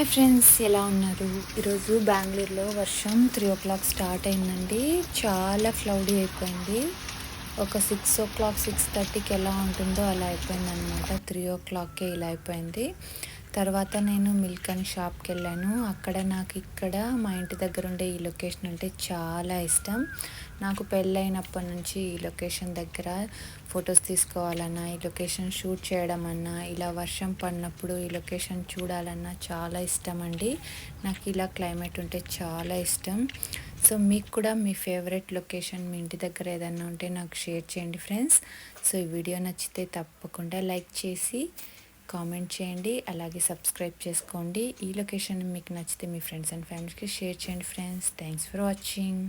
Hi friends ఎలా ఉన్నారు? ఈరోజు బెంగళూరులో వర్షం త్రీ ఓ క్లాక్ స్టార్ట్ అయిందండి. చాలా క్లౌడీ అయిపోయింది. ఒక సిక్స్ ఓ క్లాక్ సిక్స్ థర్టీకి ఎలా ఉంటుందో అలా అయిపోయింది అనమాట త్రీ ఓ క్లాక్కే ఇలా అయిపోయింది. తర్వాత నేను మిల్క్ అని షాప్కి వెళ్ళాను అక్కడ నాకు ఇక్కడ మా ఇంటి దగ్గర ఉండే ఈ లొకేషన్ అంటే చాలా ఇష్టం. నాకు పెళ్ళైనప్పటి నుంచి ఈ లొకేషన్ దగ్గర ఫొటోస్ తీసుకోవాలన్నా ఈ లొకేషన్ షూట్ చేయడం అన్నా ఇలా వర్షం పడినప్పుడు ఈ లొకేషన్ చూడాలన్నా చాలా ఇష్టం అండి నాకు ఇలా క్లైమేట్ ఉంటే చాలా ఇష్టం. సో మీకు కూడా మీ ఫేవరెట్ లొకేషన్ మీ ఇంటి దగ్గర ఏదన్నా ఉంటే నాకు షేర్ చేయండి ఫ్రెండ్స్ సో ఈ వీడియో నచ్చితే తప్పకుండా లైక్ చేసి కామెంట్ చేయండి అలాగే సబ్స్క్రైబ్ చేసుకోండి. ఈ లొకేషన్ మీకు నచ్చితే మీ ఫ్రెండ్స్ అండ్ ఫ్యామిలీస్కి షేర్ చేయండి ఫ్రెండ్స్. Thanks for watching.